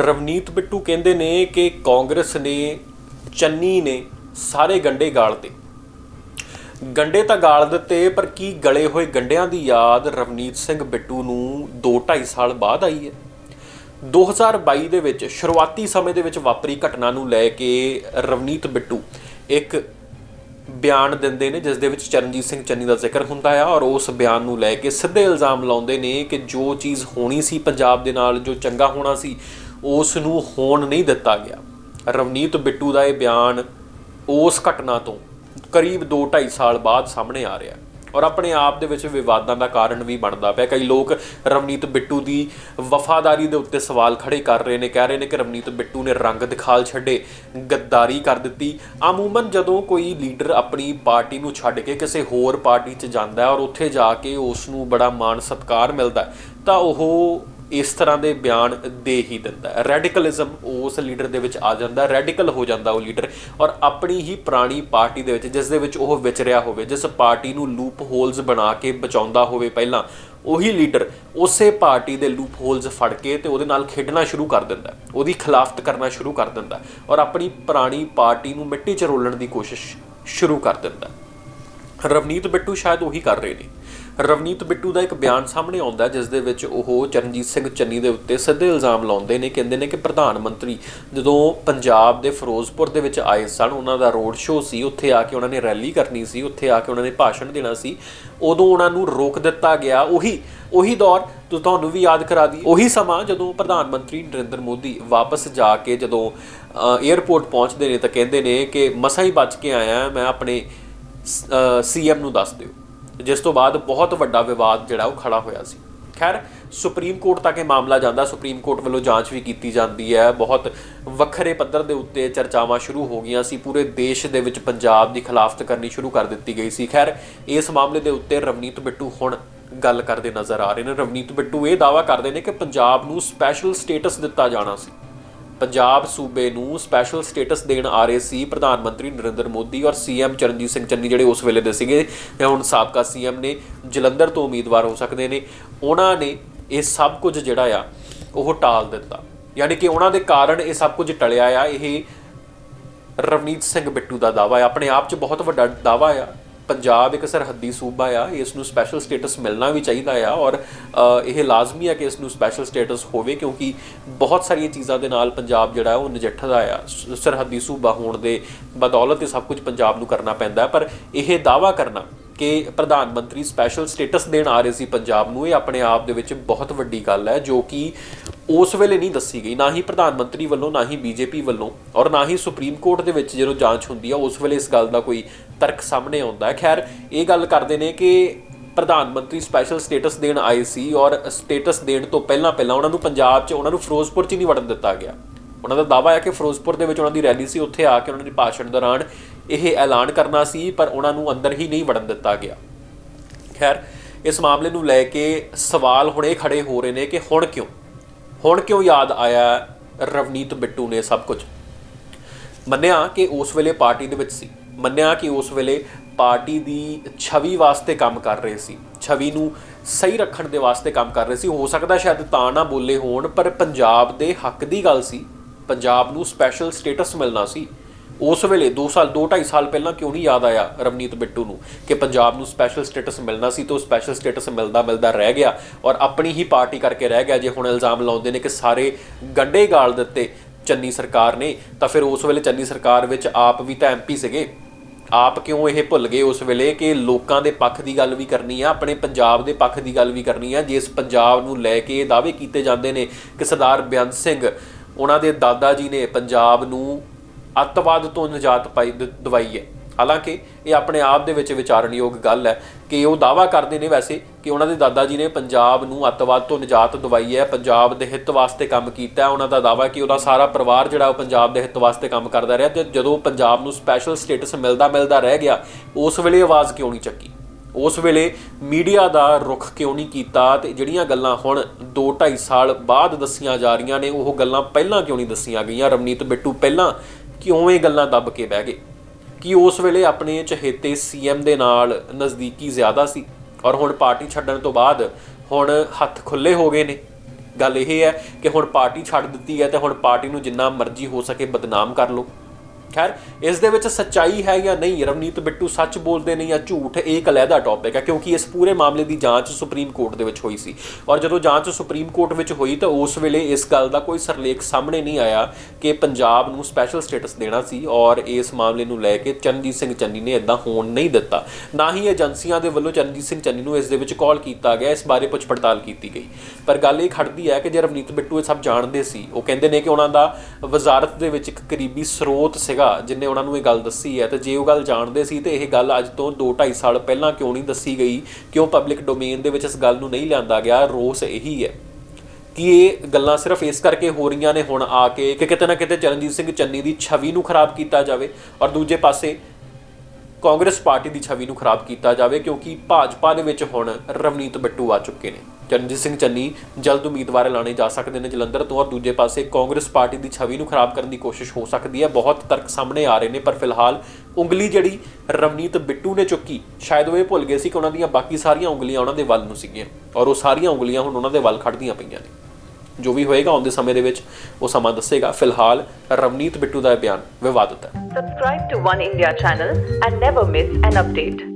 ਰਵਨੀਤ ਬਿੱਟੂ ਕਹਿੰਦੇ ਨੇ ਕਿ ਕਾਂਗਰਸ ਨੇ, ਚੰਨੀ ਨੇ ਸਾਰੇ ਗੰਡੇ ਗਾਲਤੇ ਗੰਡੇ ਤਾਂ ਗਾਲ ਦਿੱਤੇ, ਪਰ ਕੀ ਗਲੇ ਹੋਏ ਗੰਡਿਆਂ ਦੀ ਯਾਦ ਰਵਨੀਤ ਸਿੰਘ ਬਿੱਟੂ ਨੂੰ 2.5 ਸਾਲ ਬਾਅਦ ਆਈ ਹੈ? 2022 ਦੇ ਵਿੱਚ, ਸ਼ੁਰੂਆਤੀ ਸਮੇਂ ਦੇ ਵਿੱਚ ਵਾਪਰੀ ਘਟਨਾ ਨੂੰ ਲੈ ਕੇ ਰਵਨੀਤ ਬਿੱਟੂ ਇੱਕ ਬਿਆਨ ਦਿੰਦੇ ਨੇ, ਜਿਸ ਦੇ ਵਿੱਚ ਚਰਨਜੀਤ ਸਿੰਘ ਚੰਨੀ ਦਾ ਜ਼ਿਕਰ ਹੁੰਦਾ ਆ ਔਰ ਉਸ ਬਿਆਨ ਨੂੰ ਲੈ ਕੇ ਸਿੱਧੇ ਇਲਜ਼ਾਮ ਲਾਉਂਦੇ ਨੇ ਕਿ ਜੋ ਚੀਜ਼ ਹੋਣੀ ਸੀ ਪੰਜਾਬ ਦੇ ਨਾਲ, ਜੋ ਚੰਗਾ ਹੋਣਾ ਸੀ ਉਸ ਨੂੰ ਹੋਣ ਨਹੀਂ ਦਿੱਤਾ ਗਿਆ। ਰਵਨੀਤ ਬਿੱਟੂ ਦਾ ਇਹ ਬਿਆਨ ਉਸ ਘਟਨਾ ਤੋਂ ਕਰੀਬ 2.5 ਸਾਲ ਬਾਅਦ ਸਾਹਮਣੇ ਆ ਰਿਹਾ ਔਰ ਆਪਣੇ ਆਪ ਦੇ ਵਿੱਚ ਵਿਵਾਦਾਂ ਦਾ ਕਾਰਨ ਵੀ ਬਣਦਾ ਪਿਆ। ਕਈ ਲੋਕ ਰਵਨੀਤ ਬਿੱਟੂ ਦੀ ਵਫਾਦਾਰੀ ਦੇ ਉੱਤੇ ਸਵਾਲ ਖੜੇ ਕਰ ਰਹੇ ਨੇ, ਕਹਿ ਰਹੇ ਨੇ ਕਿ ਰਵਨੀਤ ਬਿੱਟੂ ਨੇ ਰੰਗ ਦਿਖਾਲ ਛੱਡੇ, ਗੱਦਾਰੀ ਕਰ ਦਿੱਤੀ। ਅਮੂਮਨ ਜਦੋਂ ਕੋਈ ਲੀਡਰ ਆਪਣੀ ਪਾਰਟੀ ਨੂੰ ਛੱਡ ਕੇ ਕਿਸੇ ਹੋਰ ਪਾਰਟੀ 'ਚ ਜਾਂਦਾ ਹੈ ਔਰ ਉੱਥੇ ਜਾ ਕੇ ਉਸ ਨੂੰ ਬੜਾ ਮਾਣ ਸਤਿਕਾਰ ਮਿਲਦਾ ਤਾਂ ਉਹ ਇਸ ਤਰ੍ਹਾਂ ਦੇ ਬਿਆਨ ਦੇ ਹੀ ਦਿੰਦਾ ਹੈ। ਰੈਡੀਕਲਿਜ਼ਮ ਉਸ ਲੀਡਰ ਦੇ ਵਿੱਚ ਆ ਜਾਂਦਾ, ਰੈਡੀਕਲ ਹੋ ਜਾਂਦਾ ਉਹ ਲੀਡਰ ਔਰ ਆਪਣੀ ਹੀ ਪੁਰਾਣੀ ਪਾਰਟੀ ਦੇ ਵਿੱਚ, ਜਿਸ ਦੇ ਵਿੱਚ ਉਹ ਵਿਚਰਿਆ ਹੋਵੇ, ਜਿਸ ਪਾਰਟੀ ਨੂੰ ਲੂਪ ਹੋਲਸ ਬਣਾ ਕੇ ਬਚਾਉਂਦਾ ਹੋਵੇ ਪਹਿਲਾਂ, ਉਹੀ ਲੀਡਰ ਉਸੇ ਪਾਰਟੀ ਦੇ ਲੂਪ ਹੋਲਸ ਫੜ ਕੇ ਤੇ ਉਹਦੇ ਨਾਲ ਖੇਡਣਾ ਸ਼ੁਰੂ ਕਰ ਦਿੰਦਾ ਉਹਦੀ ਖਿਲਾਫਤ ਕਰਨਾ ਸ਼ੁਰੂ ਕਰ ਦਿੰਦਾ ਔਰ ਆਪਣੀ ਪੁਰਾਣੀ ਪਾਰਟੀ ਨੂੰ ਮਿੱਟੀ 'ਚ ਰੋਲਣ ਦੀ ਕੋਸ਼ਿਸ਼ ਸ਼ੁਰੂ ਕਰ ਦਿੰਦਾ ਰਵਨੀਤ ਬਿੱਟੂ ਸ਼ਾਇਦ ਉਹੀ ਕਰ ਰਹੇ ਨੇ। ਰਵਨੀਤ ਬਿੱਟੂ ਦਾ ਇੱਕ ਬਿਆਨ ਸਾਹਮਣੇ ਆਉਂਦਾ ਜਿਸ ਦੇ ਵਿੱਚ ਉਹ ਚਰਨਜੀਤ ਸਿੰਘ ਚੰਨੀ ਦੇ ਉੱਤੇ ਸਿੱਧੇ ਇਲਜ਼ਾਮ ਲਾਉਂਦੇ ਨੇ, ਕਹਿੰਦੇ ਨੇ ਕਿ ਪ੍ਰਧਾਨ ਮੰਤਰੀ ਜਦੋਂ ਪੰਜਾਬ ਦੇ ਫਿਰੋਜ਼ਪੁਰ ਦੇ ਵਿੱਚ ਆਏ ਸਨ, ਉਹਨਾਂ ਦਾ ਰੋਡ ਸ਼ੋਅ ਸੀ, ਉੱਥੇ ਆ ਕੇ ਉਹਨਾਂ ਨੇ ਰੈਲੀ ਕਰਨੀ ਸੀ, ਉੱਥੇ ਆ ਕੇ ਉਹਨਾਂ ਨੇ ਭਾਸ਼ਣ ਦੇਣਾ ਸੀ। ਉਦੋਂ ਉਹਨਾਂ ਨੂੰ ਰੋਕ ਦਿੱਤਾ ਗਿਆ ਉਹੀ ਉਹੀ ਦੌਰ, ਤੋਂ ਤੁਹਾਨੂੰ ਵੀ ਯਾਦ ਕਰਾ ਦੀ। ਉਹੀ ਸਮਾਂ ਜਦੋਂ ਪ੍ਰਧਾਨ ਮੰਤਰੀ ਨਰਿੰਦਰ ਮੋਦੀ ਵਾਪਸ ਜਾ ਕੇ ਜਦੋਂ 에ਅਰਪੋਰਟ ਪਹੁੰਚਦੇ ਨੇ ਤਾਂ ਕਹਿੰਦੇ ਨੇ ਕਿ ਮਸਾਂ ਹੀ ਬਚ ਕੇ ਆਇਆ, ਮੈਂ ਆਪਣੇ ਸੀਐਮ ਨੂੰ ਦੱਸ ਦਿਓ। ਜਿਸ ਤੋਂ ਬਾਅਦ ਬਹੁਤ ਵੱਡਾ ਵਿਵਾਦ ਜਿਹੜਾ ਉਹ ਖੜਾ ਹੋਇਆ ਸੀ। ਖੈਰ, ਸੁਪਰੀਮ ਕੋਰਟ ਤੱਕ ਇਹ ਮਾਮਲਾ ਜਾਂਦਾ। ਸੁਪਰੀਮ ਕੋਰਟ ਵੱਲੋਂ ਜਾਂਚ ਵੀ ਕੀਤੀ ਜਾਂਦੀ ਹੈ। ਬਹੁਤ ਵੱਖਰੇ ਪੱਧਰ ਦੇ ਉੱਤੇ ਚਰਚਾਵਾਂ ਸ਼ੁਰੂ ਹੋ ਗਈਆਂ ਸੀ। ਪੂਰੇ ਦੇਸ਼ ਦੇ ਵਿੱਚ ਪੰਜਾਬ ਦੀ ਖਿਲਾਫਤ ਕਰਨੀ ਸ਼ੁਰੂ ਕਰ ਦਿੱਤੀ ਗਈ ਸੀ। ਖੈਰ, ਇਸ ਮਾਮਲੇ ਦੇ ਉੱਤੇ ਰਵਨੀਤ ਬਿੱਟੂ ਹੁਣ ਗੱਲ ਕਰਦੇ ਨਜ਼ਰ ਆ ਰਹੇ ਨੇ। ਰਵਨੀਤ ਬਿੱਟੂ ਇਹ ਦਾਵਾ ਕਰਦੇ ਨੇ ਕਿ ਪੰਜਾਬ ਨੂੰ ਸਪੈਸ਼ਲ ਸਟੇਟਸ ਦਿੱਤਾ ਜਾਣਾ ਸੀ। ਪੰਜਾਬ ਸੂਬੇ ਨੂੰ ਸਪੈਸ਼ਲ ਸਟੇਟਸ ਦੇਣ ਆ ਰਹੇ ਸੀ ਪ੍ਰਧਾਨ ਮੰਤਰੀ ਨਰਿੰਦਰ ਮੋਦੀ ਔਰ ਸੀਐਮ ਚਰਨਜੀਤ ਸਿੰਘ ਚੰਨੀ ਜਿਹੜੇ ਉਸ ਵੇਲੇ ਦੇ ਸੀਗੇ ਇਹ ਹੁਣ ਸਾਬਕਾ ਸੀਐਮ ਨੇ ਜਲੰਧਰ ਤੋਂ ਉਮੀਦਵਾਰ ਹੋ ਸਕਦੇ ਨੇ। ਉਹਨਾਂ ਨੇ ਇਹ ਸਭ ਕੁਝ ਜਿਹੜਾ ਆ, ਉਹ ਟਾਲ ਦਿੱਤਾ। ਯਾਨੀ ਕਿ ਉਹਨਾਂ ਦੇ ਕਾਰਨ ਇਹ ਸਭ ਕੁਝ ਟਲਿਆ ਆ। ਇਹ ਰਵਨੀਤ ਸਿੰਘ ਬਿੱਟੂ ਦਾ ਦਾਵਾ ਹੈ ਆਪਣੇ ਆਪ 'ਚ ਬਹੁਤ ਵੱਡਾ ਦਾਵਾ ਆ। ਪੰਜਾਬ ਇੱਕ ਸਰਹੱਦੀ ਸੂਬਾ ਆ, ਇਸ ਨੂੰ ਸਪੈਸ਼ਲ ਸਟੇਟਸ ਮਿਲਣਾ ਵੀ ਚਾਹੀਦਾ ਆ ਔਰ ਇਹ ਲਾਜ਼ਮੀ ਆ ਕਿ ਇਸ ਨੂੰ ਸਪੈਸ਼ਲ ਸਟੇਟਸ ਹੋਵੇ ਕਿਉਂਕਿ ਬਹੁਤ ਸਾਰੀਆਂ ਚੀਜ਼ਾਂ ਦੇ ਨਾਲ ਪੰਜਾਬ ਜਿਹੜਾ ਉਹ ਨਜਿੱਠਦਾ ਆ। ਸਰਹੱਦੀ ਸੂਬਾ ਹੋਣ ਦੇ ਬਦੌਲਤ ਇਹ ਸਭ ਕੁਝ ਪੰਜਾਬ ਨੂੰ ਕਰਨਾ ਪੈਂਦਾ ਪਰ ਇਹ ਦਾਵਾ ਕਰਨਾ ਕਿ ਪ੍ਰਧਾਨ ਮੰਤਰੀ ਸਪੈਸ਼ਲ ਸਟੇਟਸ ਦੇਣ ਆ ਰਹੇ ਸੀ ਪੰਜਾਬ ਨੂੰ, ਇਹ ਆਪਣੇ ਆਪ ਦੇ ਵਿੱਚ ਬਹੁਤ ਵੱਡੀ ਗੱਲ ਹੈ ਜੋ ਕਿ ਉਸ ਵੇਲੇ ਨਹੀਂ ਦੱਸੀ ਗਈ। ਨਾ ਹੀ ਪ੍ਰਧਾਨ ਮੰਤਰੀ ਵੱਲੋਂ, ਨਾ ਹੀ ਬੀਜੇਪੀ ਵੱਲੋਂ ਔਰ ਨਾ ਹੀ ਸੁਪਰੀਮ ਕੋਰਟ ਦੇ ਵਿੱਚ ਜਦੋਂ ਜਾਂਚ ਹੁੰਦੀ ਆ, ਉਸ ਵੇਲੇ ਇਸ ਗੱਲ ਦਾ ਕੋਈ ਤਰਕ ਸਾਹਮਣੇ ਆਉਂਦਾ ਹੈ। ਖੈਰ, ਇਹ ਗੱਲ ਕਰਦੇ ਨੇ ਕਿ ਪ੍ਰਧਾਨ ਮੰਤਰੀ ਸਪੈਸ਼ਲ ਸਟੇਟਸ ਦੇਣ ਆਏ ਸੀ ਔਰ ਸਟੇਟਸ ਦੇਣ ਤੋਂ ਪਹਿਲਾਂ ਪਹਿਲਾਂ ਉਹਨਾਂ ਨੂੰ ਪੰਜਾਬ 'ਚ, ਉਹਨਾਂ ਨੂੰ ਫਿਰੋਜ਼ਪੁਰ 'ਚ ਹੀ ਨਹੀਂ ਵੜਨ ਦਿੱਤਾ ਗਿਆ। ਉਹਨਾਂ ਦਾ ਦਾਵਾ ਹੈ ਕਿ ਫਿਰੋਜ਼ਪੁਰ ਦੇ ਵਿੱਚ ਉਹਨਾਂ ਦੀ ਰੈਲੀ ਸੀ, ਉੱਥੇ ਆ ਕੇ ਉਹਨਾਂ ਦੇ ਭਾਸ਼ਣ ਦੌਰਾਨ ਇਹ ਐਲਾਨ ਕਰਨਾ ਸੀ, ਪਰ ਉਹਨਾਂ ਨੂੰ ਅੰਦਰ ਹੀ ਨਹੀਂ ਵੜਨ ਦਿੱਤਾ ਗਿਆ। ਖੈਰ, ਇਸ ਮਾਮਲੇ ਨੂੰ ਲੈ ਕੇ ਸਵਾਲ ਹੁਣ ਇਹ ਖੜੇ ਹੋ ਰਹੇ ਨੇ ਕਿ ਹੁਣ ਕਿਉਂ? ਹੁਣ ਕਿਉਂ ਯਾਦ ਆਇਆ ਰਵਨੀਤ ਬਿੱਟੂ ਨੇ ਸਭ ਕੁਝ? ਮੰਨਿਆ ਕਿ ਉਸ ਵੇਲੇ ਪਾਰਟੀ ਦੇ ਵਿੱਚ ਸੀ। ਮੰਨਿਆ ਕਿ ਉਸ ਵੇਲੇ ਪਾਰਟੀ ਦੀ ਛਵੀ ਵਾਸਤੇ ਕੰਮ ਕਰ ਰਹੇ ਸੀ। ਛਵੀ ਨੂੰ ਸਹੀ ਰੱਖਣ ਦੇ ਵਾਸਤੇ ਕੰਮ ਕਰ ਰਹੇ ਸੀ। ਹੋ ਸਕਦਾ ਸ਼ਾਇਦ ਤਾਂ ਨਾ ਬੋਲੇ ਹੋਣ, ਪਰ ਪੰਜਾਬ ਦੇ ਹੱਕ ਦੀ ਗੱਲ ਸੀ। ਪੰਜਾਬ ਨੂੰ ਸਪੈਸ਼ਲ ਸਟੇਟਸ ਮਿਲਣਾ ਸੀ। ਉਸ ਵੇਲੇ 2 ਸਾਲ 2.5 ਸਾਲ ਪਹਿਲਾਂ ਕਿਉਂ ਨਹੀਂ ਯਾਦ ਆਇਆ ਰਵਨੀਤ ਬਿੱਟੂ ਨੂੰ ਕਿ ਪੰਜਾਬ ਨੂੰ ਸਪੈਸ਼ਲ ਸਟੇਟਸ ਮਿਲਣਾ ਸੀ ਤੇ ਉਹ ਸਪੈਸ਼ਲ ਸਟੇਟਸ ਮਿਲਦਾ ਮਿਲਦਾ ਰਹਿ ਗਿਆ ਔਰ ਆਪਣੀ ਹੀ ਪਾਰਟੀ ਕਰਕੇ ਰਹਿ ਗਿਆ। ਜੇ ਹੁਣ ਇਲਜ਼ਾਮ ਲਾਉਂਦੇ ਨੇ ਕਿ ਸਾਰੇ ਗੰਡੇ ਗਾਲ ਦਿੱਤੇ ਚੰਨੀ ਸਰਕਾਰ ਨੇ, ਤਾਂ ਫਿਰ ਉਸ ਵੇਲੇ ਚੰਨੀ ਸਰਕਾਰ ਵਿੱਚ ਆਪ ਵੀ ਤਾਂ ਐਮਪੀ ਸੀਗੇ। ਆਪ ਕਿਉਂ ਇਹ ਭੁੱਲ ਗਏ ਉਸ ਵੇਲੇ ਕਿ ਲੋਕਾਂ ਦੇ ਪੱਖ ਦੀ ਗੱਲ ਵੀ ਕਰਨੀ ਆ, ਆਪਣੇ ਪੰਜਾਬ ਦੇ ਪੱਖ ਦੀ ਗੱਲ ਵੀ ਕਰਨੀ ਆ, ਜਿਸ ਪੰਜਾਬ ਨੂੰ ਲੈ ਕੇ ਇਹ ਦਾਅਵੇ ਕੀਤੇ ਜਾਂਦੇ ਨੇ ਕਿ ਸਰਦਾਰ ਬੇਅੰਤ ਸਿੰਘ, ਉਹਨਾਂ ਦੇ ਦਾਦਾ ਜੀ ਨੇ ਪੰਜਾਬ ਨੂੰ ਅੱਤਵਾਦ ਤੋਂ ਨਿਜਾਤ ਪਾਈ ਦ- ਦਵਾਈ ਹੈ। ਹਾਲਾਂਕਿ ਇਹ ਆਪਣੇ ਆਪ ਦੇ ਵਿੱਚ ਵਿਚਾਰਨਯੋਗ ਗੱਲ ਹੈ ਕਿ ਉਹ ਦਾਵਾ ਕਰਦੇ ਨੇ ਵੈਸੇ ਕਿ ਉਹਨਾਂ ਦੇ ਦਾਦਾ ਜੀ ਨੇ ਪੰਜਾਬ ਨੂੰ ਅੱਤਵਾਦ ਤੋਂ ਨਿਜਾਤ ਦਵਾਈ ਹੈ, ਪੰਜਾਬ ਦੇ ਹਿੱਤ ਵਾਸਤੇ ਕੰਮ ਕੀਤਾ ਹੈ। ਉਹਨਾਂ ਦਾ ਦਾਵਾ ਕਿ ਉਹਦਾ ਸਾਰਾ ਪਰਿਵਾਰ ਜਿਹੜਾ ਉਹ ਪੰਜਾਬ ਦੇ ਹਿੱਤ ਵਾਸਤੇ ਕੰਮ ਕਰਦਾ ਰਿਹਾ ਤੇ ਜਦੋਂ ਪੰਜਾਬ ਨੂੰ ਸਪੈਸ਼ਲ ਸਟੇਟਸ ਮਿਲਦਾ ਮਿਲਦਾ ਰਹਿ ਗਿਆ, ਉਸ ਵੇਲੇ ਆਵਾਜ਼ ਕਿਉਂ ਨਹੀਂ ਚੱਕੀ? ਉਸ ਵੇਲੇ ਮੀਡੀਆ ਦਾ ਰੁਖ ਕਿਉਂ ਨਹੀਂ ਕੀਤਾ ਤੇ ਜਿਹੜੀਆਂ ਗੱਲਾਂ ਹੁਣ 2.5 ਸਾਲ ਬਾਅਦ ਦੱਸੀਆਂ ਜਾ ਰਹੀਆਂ ਨੇ, ਉਹ ਗੱਲਾਂ ਪਹਿਲਾਂ ਕਿਉਂ ਨਹੀਂ ਦੱਸੀਆਂ ਗਈਆਂ? ਰਵਨੀਤ ਬਿੱਟੂ ਪਹਿਲਾਂ ਕਿਉਂ ਇਹ ਗੱਲਾਂ ਦੱਬ ਕੇ ਬਹਿ ਗਏ? ਕਿ ਉਸ ਵੇਲੇ ਆਪਣੇ ਚਹੇਤੇ ਸੀਐਮ ਦੇ ਨਾਲ ਨਜ਼ਦੀਕੀ ਜ਼ਿਆਦਾ ਸੀ? ਔਰ ਹੁਣ ਪਾਰਟੀ ਛੱਡਣ ਤੋਂ ਬਾਅਦ ਹੁਣ ਹੱਥ ਖੁੱਲੇ ਹੋ ਗਏ ਨੇ? ਗੱਲ ਇਹ ਹੈ ਕਿ ਹੁਣ ਪਾਰਟੀ ਛੱਡ ਦਿੱਤੀ ਹੈ ਤੇ ਹੁਣ ਪਾਰਟੀ ਨੂੰ ਜਿੰਨਾ ਮਰਜ਼ੀ ਹੋ ਸਕੇ ਬਦਨਾਮ ਕਰ ਲਓ। ਖੈਰ, ਇਸ ਦੇ ਵਿੱਚ ਸੱਚਾਈ ਹੈ ਜਾਂ ਨਹੀਂ, ਰਵਨੀਤ ਬਿੱਟੂ ਸੱਚ ਬੋਲਦੇ ਨੇ ਜਾਂ ਝੂਠ, ਇਹ ਇੱਕ ਅਲੱਗਾ ਟੌਪਿਕ ਹੈ, ਕਿਉਂਕਿ ਇਸ ਪੂਰੇ ਮਾਮਲੇ ਦੀ ਜਾਂਚ ਸੁਪਰੀਮ ਕੋਰਟ ਦੇ ਵਿੱਚ ਹੋਈ ਸੀ। ਔਰ ਜਦੋਂ ਜਾਂਚ ਸੁਪਰੀਮ ਕੋਰਟ ਵਿੱਚ ਹੋਈ ਤਾਂ ਉਸ ਵੇਲੇ ਇਸ ਗੱਲ ਦਾ ਕੋਈ ਸਰਲੇਖ ਸਾਹਮਣੇ ਨਹੀਂ ਆਇਆ ਕਿ ਪੰਜਾਬ ਨੂੰ ਸਪੈਸ਼ਲ ਸਟੇਟਸ ਦੇਣਾ ਸੀ ਔਰ ਇਸ ਮਾਮਲੇ ਨੂੰ ਲੈ ਕੇ ਚਰਨਜੀਤ ਸਿੰਘ ਚੰਨੀ ਨੇ ਇਦਾਂ ਹੋਣ ਨਹੀਂ ਦਿੱਤਾ। ਨਾ ਹੀ ਏਜੰਸੀਆਂ ਦੇ ਵੱਲੋਂ ਚਰਨਜੀਤ ਸਿੰਘ ਚੰਨੀ ਨੂੰ ਇਸ ਦੇ ਵਿੱਚ ਕਾਲ ਕੀਤਾ ਗਿਆ, ਇਸ ਬਾਰੇ ਪੁੱਛ ਪੜਤਾਲ ਕੀਤੀ ਗਈ। ਪਰ ਗੱਲ ਇਹ ਖੜਦੀ ਹੈ ਕਿ ਜੇ ਰਵਨੀਤ ਬਿੱਟੂ ਇਹ ਸਭ ਜਾਣਦੇ ਸੀ, ਉਹ ਕਹਿੰਦੇ ਨੇ ਕਿ ਉਹਨਾਂ ਦਾ ਵਜ਼ਾਰਤ ਦੇ ਵਿੱਚ ਇੱਕ ਕਰੀਬੀ ਸਰੋਤ ਸੀਗਾ ਜਿਨੇ ਉਹਨਾਂ ਨੂੰ ਇਹ ਗੱਲ ਦੱਸੀ ਹੈ। ਤੇ ਜੇ ਉਹ ਗੱਲ ਜਾਣਦੇ ਸੀ, ਤੇ ਇਹ ਗੱਲ ਅੱਜ ਤੋਂ 2.5 ਸਾਲ ਪਹਿਲਾਂ ਕਿਉਂ ਨਹੀਂ ਦੱਸੀ ਗਈ? ਕਿਉਂ ਪਬਲਿਕ ਡੋਮੇਨ ਦੇ ਵਿੱਚ ਇਸ ਗੱਲ ਨੂੰ ਨਹੀਂ ਲਿਆਂਦਾ ਗਿਆ? ਰੋਸ ਇਹੀ ਹੈ ਕਿ ਇਹ ਗੱਲਾਂ ਸਿਰਫ ਇਸ ਕਰਕੇ ਹੋ ਰਹੀਆਂ ਨੇ ਹੁਣ ਆ ਕੇ ਕਿ ਕਿਤੇ ਨਾ ਕਿਤੇ ਚਰਨਜੀਤ ਸਿੰਘ ਚੰਨੀ ਦੀ ਛਵੀ ਨੂੰ ਖਰਾਬ ਕੀਤਾ ਜਾਵੇ ਔਰ ਦੂਜੇ ਪਾਸੇ ਕਾਂਗਰਸ ਪਾਰਟੀ ਦੀ ਛਵੀ ਨੂੰ ਖਰਾਬ ਕੀਤਾ ਜਾਵੇ, ਕਿਉਂਕਿ ਭਾਜਪਾ ਦੇ ਵਿੱਚ ਹੁਣ ਰਵਨੀਤ ਬਿੱਟੂ ਆ ਚੁੱਕੇ ਨੇ। ਚਰਨਜੀਤ ਸਿੰਘ ਚੰਨੀ ਜਲਦ ਉਮੀਦਵਾਰ ਐਲਾਨੇ ਜਾ ਸਕਦੇ ਨੇ ਜਲੰਧਰ ਤੋਂ, ਔਰ ਦੂਜੇ ਪਾਸੇ ਕਾਂਗਰਸ ਪਾਰਟੀ ਦੀ ਛਵੀ ਨੂੰ ਖਰਾਬ ਕਰਨ ਦੀ ਕੋਸ਼ਿਸ਼ ਹੋ ਸਕਦੀ ਹੈ। ਬਹੁਤ ਤਰਕ ਸਾਹਮਣੇ ਆ ਰਹੇ ਨੇ, ਪਰ ਫਿਲਹਾਲ ਉਂਗਲੀ ਜਿਹੜੀ ਰਵਨੀਤ ਬਿੱਟੂ ਨੇ ਚੁੱਕੀ, ਸ਼ਾਇਦ ਉਹ ਇਹ ਭੁੱਲ ਗਏ ਸੀ ਕਿ ਉਹਨਾਂ ਦੀਆਂ ਬਾਕੀ ਸਾਰੀਆਂ ਉਂਗਲੀਆਂ ਉਹਨਾਂ ਦੇ ਵੱਲ ਨੂੰ ਸੀਗੀਆਂ, ਔਰ ਉਹ ਸਾਰੀਆਂ ਉਂਗਲੀਆਂ ਹੁਣ ਉਹਨਾਂ ਦੇ ਵੱਲ ਖੜਦੀਆਂ ਪਈਆਂ ਨੇ। ਜੋ ਵੀ ਹੋਏਗਾ ਆਉਂਦੇ ਸਮੇਂ ਦੇ ਵਿੱਚ ਉਹ ਸਮਾਂ ਦੱਸੇਗਾ ਫਿਲਹਾਲ ਰਮਨੀਤ ਬਿੱਟੂ ਦਾ ਬਿਆਨ ਵਿਵਾਦਤ ਹੈ subscribe to One India channel and never miss an update